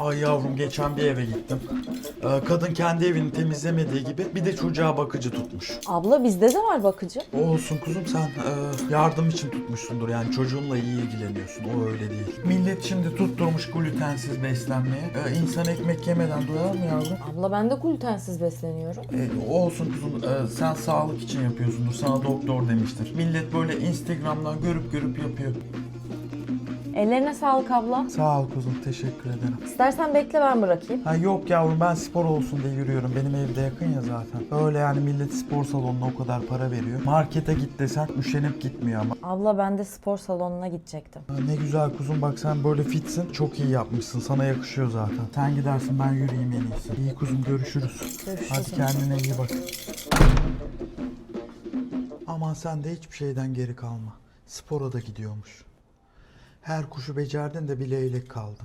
Ay yavrum geçen bir eve gittim. Ee, kadın kendi evini temizlemediği gibi bir de çocuğa bakıcı tutmuş. Abla bizde de var bakıcı. O olsun kuzum sen e, yardım için tutmuşsundur yani çocuğunla iyi ilgileniyorsun o öyle değil. Millet şimdi tutturmuş glutensiz beslenmeye. Ee, insan ekmek yemeden doyar mı yavrum? Abla ben de glutensiz besleniyorum. E, o olsun kuzum e, sen sağlık için yapıyorsundur sana doktor demiştir. Millet böyle Instagram'dan görüp görüp yapıyor. Ellerine sağlık abla. Sağ ol kuzum teşekkür ederim. İstersen bekle ben bırakayım. Ha yok yavrum ben spor olsun diye yürüyorum. Benim evde yakın ya zaten. Öyle yani millet spor salonuna o kadar para veriyor. Markete git desen üşenip gitmiyor ama. Abla ben de spor salonuna gidecektim. Ha, ne güzel kuzum bak sen böyle fitsin. Çok iyi yapmışsın. Sana yakışıyor zaten. Sen gidersin ben yürüyeyim en iyisi. İyi kuzum görüşürüz. Görüşürüz. Hadi kendine iyi bak. Aman sen de hiçbir şeyden geri kalma. Spora da gidiyormuş. Her kuşu becerdin de bir leylek kaldı.